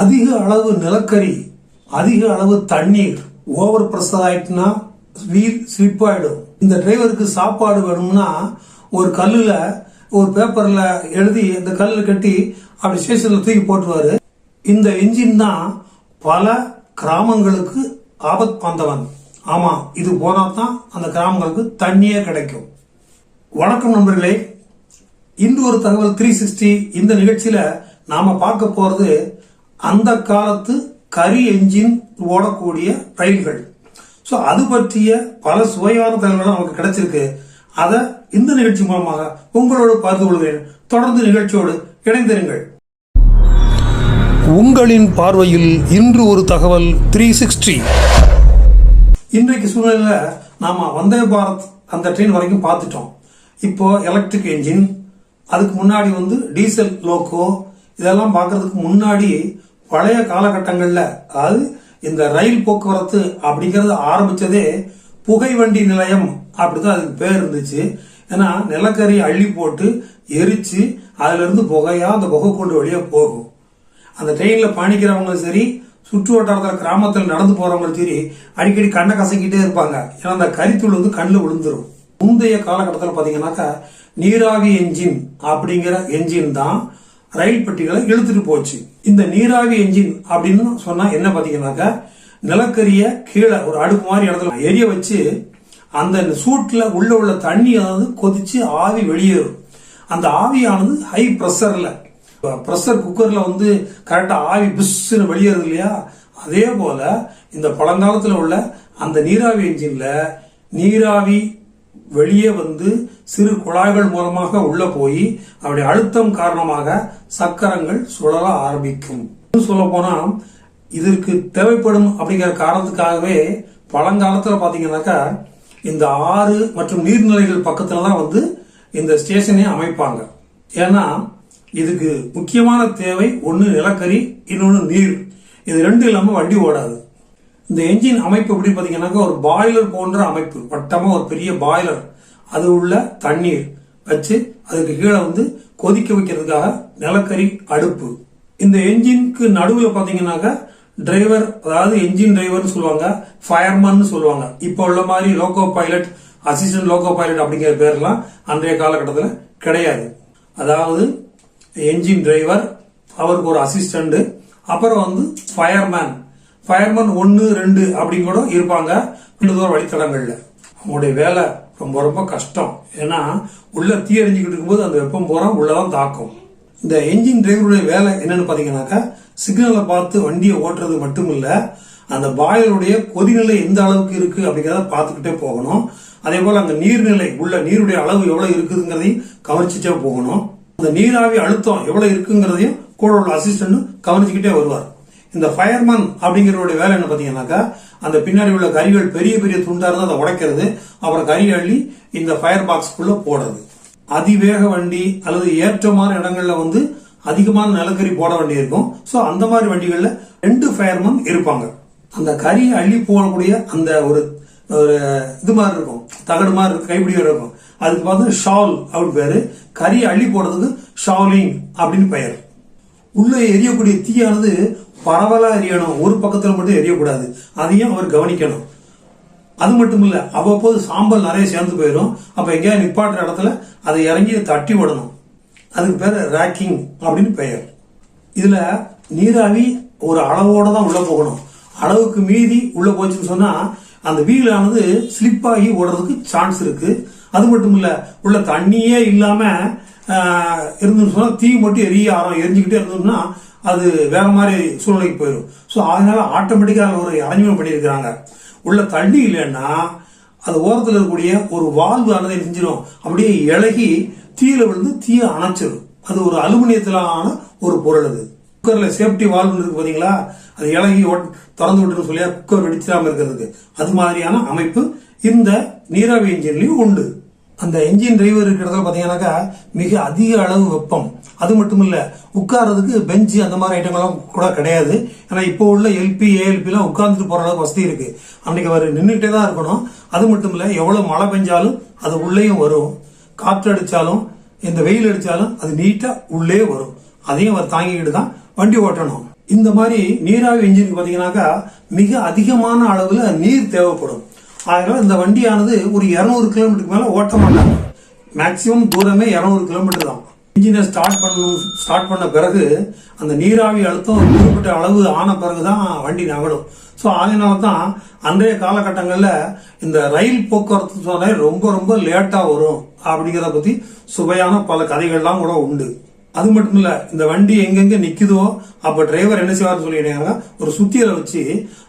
அதிக அளவு நிலக்கரி அதிக அளவு தண்ணீர் ஓவர் ப்ரெஷர் ஆயிட்டுனா வீல் ஸ்லிப் ஆயிடும். இந்த டிரைவருக்கு சாப்பாடு வேணும்னா ஒரு கல்லுல ஒரு பேப்பர்ல எழுதி இந்த கல்லில் கட்டி அப்படி ஸ்டேஷன்ல தூக்கி போட்டுருவாரு. இந்த என்ஜின் தான் பல கிராமங்களுக்கு ஆபத் பாந்தவன் ஆமா இது போனால் தான் அந்த கிராமங்களுக்கு தண்ணியே கிடைக்கும். வணக்கம் நண்பர்களே. இன்று ஒரு தகவல் த்ரீ சிக்ஸ்டி இந்த நிகழ்ச்சியில நாம பார்க்க போறது அந்த காலத்து கரி என்ஜின் ஓடக்கூடிய ரயில்கள். ஸோ அது பற்றிய பல சுவையான தகவல்கள் நமக்கு கிடைச்சிருக்கு. அதை இந்த நிகழ்ச்சி மூலமாக உங்களோடு பகிர்ந்து கொள்கிறேன். தொடர்ந்து நிகழ்ச்சியோடு இணைந்திருங்கள். உங்களின் பார்வையில் இன்று ஒரு தகவல் த்ரீ சிக்ஸ்டி இன்றைக்கு சூழ்நிலையில நாம வந்தே பாரத் அந்த ட்ரெயின் வரைக்கும் பார்த்துட்டோம். இப்போ எலக்ட்ரிக் என்ஜின் அதுக்கு முன்னாடி வந்து டீசல் லோக்கோ இதெல்லாம் பார்க்கறதுக்கு முன்னாடி பழைய காலகட்டங்களில் அதாவது இந்த ரயில் போக்குவரத்து அப்படிங்கிறது ஆரம்பிச்சதே புகை வண்டி நிலையம் அப்படிதான் அதுக்கு பேர் இருந்துச்சு. ஏன்னா நிலக்கரி அள்ளி போட்டு எரிச்சு அதிலிருந்து புகையாக அந்த புகை கொண்டு வழியாக போகும். அந்த ட்ரெயினில் பயணிக்கிறவங்களும் சரி சுற்று வட்டாரத்தில் கிராமத்தில் நடந்து போகிறவங்களும் சரி அடிக்கடி கண்ணை கசக்கிட்டே இருப்பாங்க. ஏன்னா அந்த கரித்தூள் வந்து கண்ணில் விழுந்துரும். முந்தைய காலகட்டத்தில் பார்த்தீங்கன்னாக்கா நீராவி என்ஜின் அப்படிங்கிற என்ஜின் தான் ரயில் பெட்டிகளை இழுத்துட்டு போச்சு. இந்த நீராவி என்ஜின் அப்படின்னு சொன்னா என்ன பாத்தீங்கன்னாக்கா நிலக்கரிய கீழே ஒரு அடுப்பு மாதிரி இடத்துல எரிய வச்சு அந்த சூட்ல உள்ள உள்ள தண்ணி அதாவது கொதிச்சு ஆவி வெளியேறும். அந்த ஆவியானது ஹை ப்ரெஷர்ல ப்ரெஷர் குக்கர்ல வந்து கரெக்டா ஆவி பிஸ்ன்னு வெளியேறுது இல்லையா? அதே போல இந்த பழங்காலத்துல உள்ள அந்த நீராவி என்ஜின்ல நீராவி வெளியே வந்து சிறு குழாய்கள் மூலமாக உள்ள போய் அவருடைய அழுத்தம் காரணமாக சக்கரங்கள் சுழல ஆரம்பிக்கும். சொல்ல போனா இதற்கு தேவைப்படும் அப்படிங்கிற காரணத்துக்காகவே பழங்காலத்துல பாத்தீங்கன்னாக்கா இந்த ஆறு மற்றும் நீர்நிலைகள் பக்கத்துல தான் வந்து இந்த ஸ்டேஷனே அமைப்பாங்க. ஏன்னா இதுக்கு முக்கியமான தேவை ஒன்று நிலக்கரி இன்னொன்று நீர். இது ரெண்டும் இல்லாம வண்டி ஓடாது. இந்த என்ஜின் அமைப்பு எப்படி பாத்தீங்கன்னாக்கா ஒரு பாய்லர் போன்ற அமைப்பு. வட்டமா ஒரு பெரிய பாய்லர். அது உள்ள தண்ணீர் வச்சு அதுக்கு கீழே வந்து கொதிக்க வைக்கிறதுக்காக நிலக்கரி அடுப்பு. இந்த என்ஜினுக்கு நடுவில் பார்த்தீங்கன்னாக்க டிரைவர் அதாவது என்ஜின் டிரைவர்னு சொல்லுவாங்க ஃபயர்மேன் சொல்லுவாங்க. இப்போ உள்ள மாதிரி loco pilot assistant loco pilot அப்படிங்கிற பேர்லாம் அன்றைய காலகட்டத்தில் கிடையாது. அதாவது என்ஜின் டிரைவர் அவருக்கு ஒரு அசிஸ்டண்ட் அப்புறம் வந்து ஃபயர்மேன். ஃபயர்மேன் ஒன்று ரெண்டு அப்படின்னு கூட இருப்பாங்க. ரெண்டு தூரம் வழித்தடங்கள்ல. அவங்களுடைய வேலை ரொம்ப ரொம்ப கஷ்டம். ஏன்னா உள்ள தீ அறிஞ்சிக்கிட்டு இருக்கும்போது அந்த வெப்பம் பூரா உள்ளதான் தாக்கும். இந்த என்ஜின் டிரைவருடைய வேலை என்னன்னு பார்த்தீங்கன்னாக்கா சிக்னலை பார்த்து வண்டியை ஓட்டுறது மட்டும் இல்லை அந்த பாயலுடைய கொதிநிலை எந்த அளவுக்கு இருக்கு அப்படிங்கிறத பார்த்துக்கிட்டே போகணும். அதே போல் அங்கே நீர்நிலை உள்ள நீருடைய அளவு எவ்வளோ இருக்குதுங்கிறதையும் கவனிச்சுட்டே போகணும். அந்த நீராவி அழுத்தம் எவ்வளோ இருக்குங்கிறதையும் கூட உள்ள அசிஸ்டன்ட் கவனிச்சுக்கிட்டே வருவார். இந்த ஃபயர்மேன் அப்படிங்கிறவருடைய வேலை என்ன பார்த்தீங்கன்னாக்கா அந்த பின்னாடி உள்ள கரிகள் பெரிய பெரிய துண்டா இருந்தால் அதை உடைக்கிறது. அப்புறம் கறி அள்ளி இந்த ஃபயர் பாக்ஸ்க்குள்ள போடுறது. அதிவேக வண்டி அல்லது ஏற்றமான இடங்கள்ல வந்து அதிகமான நிலக்கரி போட வேண்டி இருக்கும். ஸோ அந்த மாதிரி வண்டிகளில் ரெண்டு ஃபயர்மேன் இருப்பாங்க. அந்த கறி அள்ளி போடக்கூடிய அந்த ஒரு ஒரு இது மாதிரி இருக்கும். தகடு மாதிரி இருக்கும் கைப்பிடி இருக்கும். அதுக்கு பார்த்து ஷால் அப்படின்னு பேர். கறி அள்ளி போடுறதுக்கு ஷாலிங் அப்படின்னு பெயர். உள்ளே எரியக்கூடிய தீயானது பரவலாக எரியணும். ஒரு பக்கத்தில் மட்டும் எரியக்கூடாது. அதையும் அவர் கவனிக்கணும். அது மட்டும் இல்லை அவ்வப்போது சாம்பல் நிறைய சேர்ந்து போயிடும் அப்போ எங்கேயா நிப்பாட்டுற இடத்துல அதை இறங்கி தட்டி விடணும். அதுக்கு பேர் ரேக்கிங் அப்படின்னு பெயர். இதில் நீராவி ஒரு அளவோடு தான் உள்ளே போகணும். அளவுக்கு மீறி உள்ளே போச்சுன்னு சொன்னால் அந்த வீலானது ஸ்லிப் ஆகி ஓடுறதுக்கு சான்ஸ் இருக்குது அது மட்டும் இல்லை உள்ள தண்ணியே இல்லாமல் இருந்துன்னு சொன்னால் தீ மட்டும் எரிய ஆரம் எரிஞ்சுக்கிட்டே இருந்தோம்னா அது வேற மாதிரி சூழ்நிலைக்கு போயிடும் ஸோ அதனால ஆட்டோமேட்டிக்காக ஒரு அரேஞ்ச்மெண்ட் பண்ணியிருக்கிறாங்க. உள்ள தண்ணி இல்லைன்னா அது ஓரத்தில் இருக்கக்கூடிய ஒரு வால்வு ஆனது செஞ்சிடும் அப்படியே இழகி தீயில விழுந்து தீயை அணைச்சிடும் அது ஒரு அலுமினியத்திலான ஒரு பொருள் அது. குக்கரில் சேஃப்டி வால்வு இருக்கு பார்த்தீங்களா அது இலகி திறந்து விட்டுன்னு சொல்லியா? குக்கர் வெடிச்சிடாமல் இருக்கிறதுக்கு. அது மாதிரியான அமைப்பு இந்த நீராவி இன்ஜின்லையும் உண்டு. அந்த என்ஜின் டிரைவர் இருக்கிற இடத்துல மிக அதிக அளவு வெப்பம். அது மட்டும் இல்லை உட்கார்றதுக்கு பெஞ்சு அந்த மாதிரி ஐட்டங்கள்லாம் கூட கிடையாது. ஏன்னா இப்போ உள்ள எல்பி ஏஎல்பிலாம் உட்கார்ந்துட்டு போகிற அளவுக்கு வசதி இருக்கு. அன்னைக்கு அவர் நின்றுக்கிட்டே தான் இருக்கணும். அது மட்டும் இல்லை எவ்வளோ மழை பெஞ்சாலும் அது உள்ளேயும் வரும். காற்று அடித்தாலும் இந்த வெயில் அடித்தாலும் அது நீட்டாக உள்ளே வரும். அதையும் அவர் தாங்கிக்கிட்டு தான் வண்டி ஓட்டணும். இந்த மாதிரி நீராவி இன்ஜினுக்கு பார்த்தீங்கன்னாக்கா மிக அதிகமான அளவில் நீர் தேவைப்படும். அதனால் இந்த வண்டியானது ஒரு 200 கிலோமீட்டருக்கு மேலே ஓட்ட மாட்டாங்க. மேக்சிமம் தூரமே 200 கிலோமீட்டர் தான். இன்ஜினை ஸ்டார்ட் பண்ணும் ஸ்டார்ட் பண்ண பிறகு அந்த நீராவி அழுத்தம் ஒரு குறிப்பிட்ட அளவு ஆன பிறகு தான் வண்டி நகடும் ஸோ அதனால தான் அன்றைய காலகட்டங்களில் இந்த ரயில் போக்குவரத்து சோதனை ரொம்ப ரொம்ப லேட்டாக வரும். அப்படிங்கிறத பற்றி சுவையான பல கதைகள்லாம் கூட உண்டு. அது மட்டும் இல்ல இந்த வண்டி எங்கெங்க நிக்குதோ அப்ப டிரைவர் என்ன செய்வார்னு சொல்லிடுறாங்க ஒரு சுத்தியலை வச்சு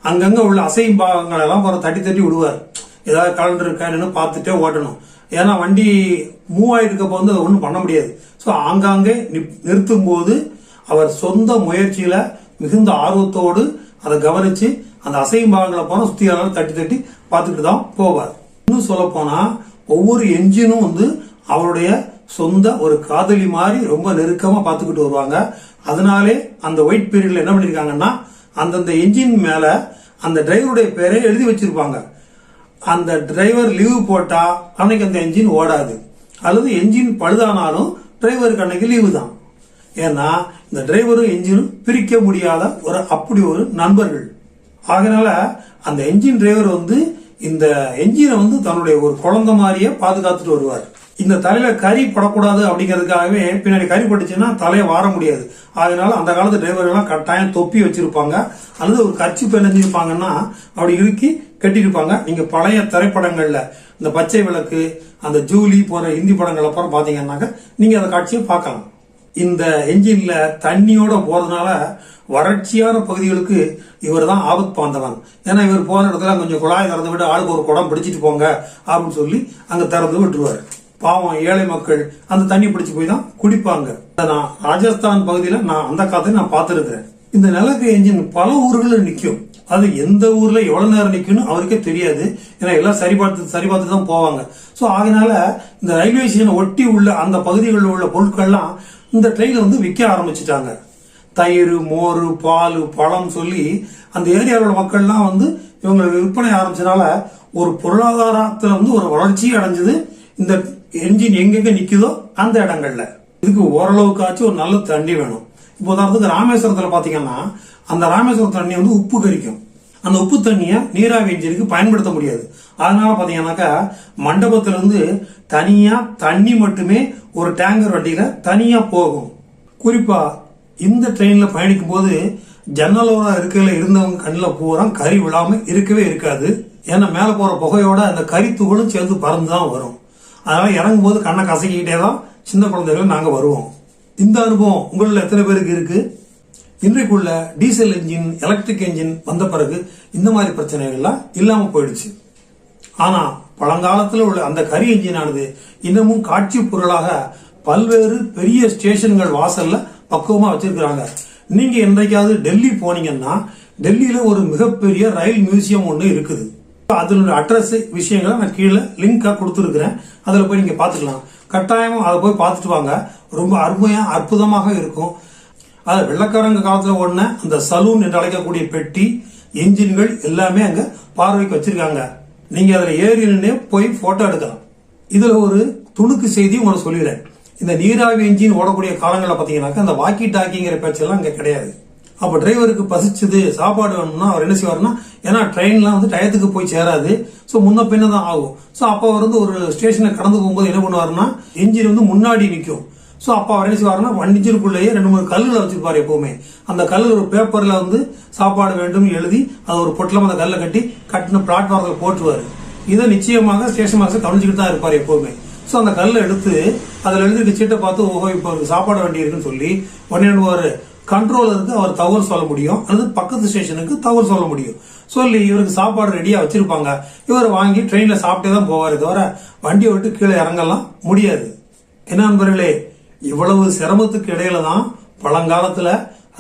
அங்கங்க உள்ள அசையும் பாகங்கள் எல்லாம் ஒரு தட்டி தட்டி விடுவார். ஏதாவது கலண்டர் இருக்கான்னு பார்த்துட்டே ஓட்டணும். ஏன்னா வண்டி மூவ் ஆகிருக்கப்போ வந்து அதை ஒன்றும் பண்ண முடியாது. ஸோ ஆங்காங்கே நிறுத்தும் போது அவர் சொந்த முயற்சியில மிகுந்த ஆர்வத்தோடு அதை கவனிச்சு அந்த அசையும் பாகங்களை போன சுத்தியாளர் தட்டி தட்டி பார்த்துட்டு தான் போவார். இன்னும் சொல்ல போனா ஒவ்வொரு என்ஜினும் வந்து அவருடைய சொந்த ஒரு காதலி மாதிரி ரொம்ப நெருக்கமாக பார்த்துக்கிட்டு வருவாங்க. அதனாலே அந்த ஒயிட் பீரியடில் என்ன பண்ணியிருக்காங்கன்னா அந்தந்த என்ஜின் மேலே அந்த டிரைவருடைய பேரை எழுதி வச்சிருப்பாங்க. அந்த டிரைவர் லீவு போட்டால் அன்னைக்கு அந்த என்ஜின் ஓடாது. அல்லது என்ஜின் பழுதானாலும் டிரைவருக்கு அன்னைக்கு லீவு தான். ஏன்னா இந்த டிரைவரும் என்ஜினும் பிரிக்க முடியாத ஒரு அப்படி ஒரு நண்பர்கள். ஆகையினால அந்த என்ஜின் டிரைவர் வந்து இந்த என்ஜினை வந்து தன்னுடைய ஒரு குழந்தை மாதிரியே பாதுகாத்துட்டு வருவார். இந்த தலையில கறி படக்கூடாது அப்படிங்கிறதுக்காகவே பின்னாடி கறி பட்டுச்சுன்னா தலையை வார முடியாது. அதனால அந்த காலத்து டிரைவர்கள்லாம் கட்டாயம் தொப்பி வச்சிருப்பாங்க. அல்லது ஒரு கர்ச்சி பிணைஞ்சிருப்பாங்கன்னா அப்படி இறுக்கி கட்டியிருப்பாங்க. நீங்க பழைய திரைப்படங்கள்ல இந்த பச்சை விளக்கு அந்த ஜூலி போற ஹிந்தி படங்கள் அப்புறம் பாத்தீங்கன்னாக்க நீங்க அந்த காட்சியை பார்க்கலாம். இந்த என்ஜின்ல தண்ணியோட போறதுனால வறட்சியான பகுதிகளுக்கு இவர் தான் ஆபத் பாந்தவன் ஏன்னா இவர் போன இடத்துல கொஞ்சம் குழாய் திறந்து விட்டு ஆளுக்கு ஒரு குடம் பிடிச்சிட்டு போங்க அப்படின்னு சொல்லி அங்க திறந்து விட்டுருவாரு. பாவம் ஏழை மக்கள் அந்த தண்ணி பிடிச்சு போய் தான் குடிப்பாங்க. நான் ராஜஸ்தான் பகுதியில நான் அந்த காலத்தை நான் பார்த்திருக்கிறேன். இந்த நிலக்கு என்ஜின் பல ஊர்களில் நிற்கும். அது எந்த ஊர்ல எவ்வளவு நேரம் நிற்கும்னு அவருக்கே தெரியாது. ஏன்னா எல்லாம் சரி பார்த்து சரி பார்த்து தான் போவாங்க. ஸோ அதனால இந்த ரயில்வே ஸ்டேஷனை ஒட்டி உள்ள அந்த பகுதிகளில் உள்ள பொருட்கள்லாம் இந்த ட்ரெயினில் வந்து விற்க ஆரம்பிச்சிட்டாங்க. தயிர் மோர் பால் பழம் சொல்லி அந்த ஏரியாவில் உள்ள மக்கள்லாம் வந்து இவங்களுக்கு விற்பனை ஆரம்பிச்சனால ஒரு பொருளாதாரத்தில் வந்து ஒரு வளர்ச்சி அடைஞ்சது இந்த என்ஜின் எங்கெங்க நிக்குதோ அந்த இடங்கள்ல. இதுக்கு ஓரளவுக்காச்சும் ஒரு நல்ல தண்ணி வேணும். இப்போ உதாரணத்துக்கு ராமேஸ்வரத்துல பாத்தீங்கன்னா அந்த ராமேஸ்வரம் தண்ணி வந்து உப்பு கரிக்கும். அந்த உப்பு தண்ணியை நீராவி இன்ஜினுக்கு பயன்படுத்த முடியாது. அதனால பாத்தீங்கன்னாக்கா மண்டபத்துல இருந்து தனியா தண்ணி மட்டுமே ஒரு டேங்கர் வண்டியில தனியா போகும். குறிப்பா இந்த ட்ரெயின்ல பயணிக்கும் போது ஜன்னலோர இருக்கையில இருந்தவங்க கண்ணில் பூரா கறி விழாம இருக்கவே இருக்காது. ஏன்னா மேல போற புகையோட அந்த கறி துகளும் சேர்ந்து பறந்து தான் வரும். அதனால் இறங்கும் போது கண்ணை கசக்கிக்கிட்டே தான் சின்ன குழந்தைகள் நாங்கள் வருவோம். இந்த அனுபவம் உங்களில் எத்தனை பேருக்கு இருக்குது இன்றைக்குள்ள டீசல் என்ஜின் எலக்ட்ரிக் என்ஜின் வந்த பிறகு இந்த மாதிரி பிரச்சனைகள்லாம் இல்லாமல் போயிடுச்சு. ஆனால் பழங்காலத்தில் உள்ள அந்த கரி என்ஜினானது இன்னமும் காட்சி பொருளாக பல்வேறு பெரிய ஸ்டேஷன்கள் வாசல்ல பக்குவமாக வச்சிருக்கிறாங்க. நீங்கள் என்றைக்காவது டெல்லி போனீங்கன்னா டெல்லியில் ஒரு மிகப்பெரிய ரயில் மியூசியம் ஒன்று இருக்குது. அதனுடைய அட்ரஸ் விஷயங்களை நான் கீழே லிங்காக கொடுத்துருக்கிறேன். அதில் போய் நீங்கள் பார்த்துக்கலாம். கட்டாயமும் அதை போய் பார்த்துட்டு வாங்க. ரொம்ப அருமையாக அற்புதமாக இருக்கும். அது வெள்ளக்காரங்க காலத்தில் ஓடின அந்த சலூன் என்று அழைக்கக்கூடிய பெட்டி என்ஜின்கள் எல்லாமே அங்கே பார்வைக்கு வச்சிருக்காங்க. நீங்கள் அதில் ஏறி நின்று போய் ஃபோட்டோ எடுக்கலாம். இதில் ஒரு துணுக்கு செய்தி உங்களை சொல்லிடுறேன். இந்த நீராவி என்ஜின் ஓடக்கூடிய காலங்களில் பார்த்தீங்கன்னாக்கா அந்த வாக்கி டாக்கிங்கிற பேச்செல்லாம் அங்கே கிடையாது. அப்போ டிரைவருக்கு பசிச்சது சாப்பாடு வேணும்னா அவர் என்ன செய்வாருன்னா ஏன்னா ட்ரெயின்லாம் வந்து டயத்துக்கு போய் சேராது. ஸோ முன்ன பின்ன தான் ஆகும். ஸோ அப்போ அவர் வந்து ஒரு ஸ்டேஷனை கடந்து போகும்போது என்ன பண்ணுவார்னா என்ஜின் வந்து முன்னாடி நிற்கும். ஸோ அப்போ அவர் என்ன செய்வாருன்னா வண்டிச்சிற்குள்ளேயே ரெண்டு மூணு கல்லில் வச்சுருப்பார் எப்போவுமே. அந்த கல் ஒரு பேப்பரில் வந்து சாப்பாடு வேண்டும் எழுதி அது ஒரு பொட்டலம் அந்த கல்லை கட்டி கட்டின பிளாட்ஃபார்மில் போட்டுருவார். இதை நிச்சயமாக ஸ்டேஷன் மாஸ்டர் கவனிச்சுக்கிட்டு தான் இருப்பார் எப்போவுமே. ஸோ அந்த கல்லை எடுத்து அதில் எழுதிருக்க சீட்டை பார்த்து ஓஹோ இப்போ சாப்பாடு வண்டி இருக்குன்னு சொல்லி உடனே கண்ட்ரோலருக்கு அவர் தகவல் சொல்ல முடியும். அல்லது பக்கத்து ஸ்டேஷனுக்கு தகவல் சொல்ல முடியும். சொல்லி இவருக்கு சாப்பாடு ரெடியாக வச்சிருப்பாங்க. இவர் வாங்கி ட்ரெயினில் சாப்பிட்டே தான் போவார் தவிர வண்டியை விட்டு கீழே இறங்கலாம் முடியாது. என்ன நண்பர்களே இவ்வளவு சிரமத்துக்கு இடையில தான் பழங்காலத்தில்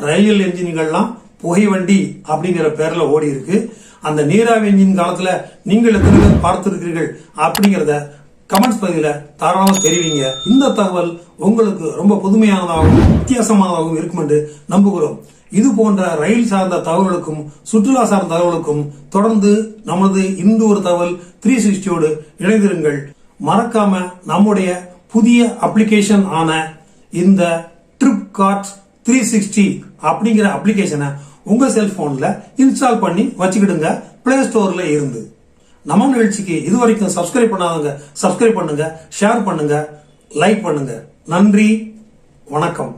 ரயில் என்ஜின்கள்லாம் புகை வண்டி அப்படிங்கிற பேரில் ஓடி இருக்கு அந்த நீராவி என்ஜின் காலத்தில் நீங்கள் எத்தனை பேர் பார்த்துருக்கிறீர்கள் அப்படிங்கிறத கமெண்ட்ஸ் பகுதியில் தாராளமாக தெரிவிங்க. இந்த தகவல் உங்களுக்கு ரொம்ப புதுமையானதாகவும் வித்தியாசமானதாகவும் இருக்கும் என்று நம்புகிறோம். இது போன்ற ரயில் சார்ந்த தகவலுக்கும் சுற்றுலா சார்ந்த தகவலுக்கும் தொடர்ந்து நமது இன்று ஒரு தகவல் த்ரீ சிக்ஸ்டியோடு இணைந்திருங்கள். மறக்காம நம்முடைய புதிய அப்ளிகேஷன் ஆன இந்த ட்ரிப் கார்ட் த்ரீ சிக்ஸ்டி அப்படிங்கிற அப்ளிகேஷனை உங்கள் செல்போனில் இன்ஸ்டால் பண்ணி வச்சுக்கிடுங்க. பிளே ஸ்டோரில் இருந்து. நம்ம நிகழ்ச்சிக்கு இது வரைக்கும் சப்ஸ்கிரைப் பண்ணாதவங்க சப்ஸ்கிரைப் பண்ணுங்க ஷேர் பண்ணுங்க லைக் பண்ணுங்க. நன்றி வணக்கம்.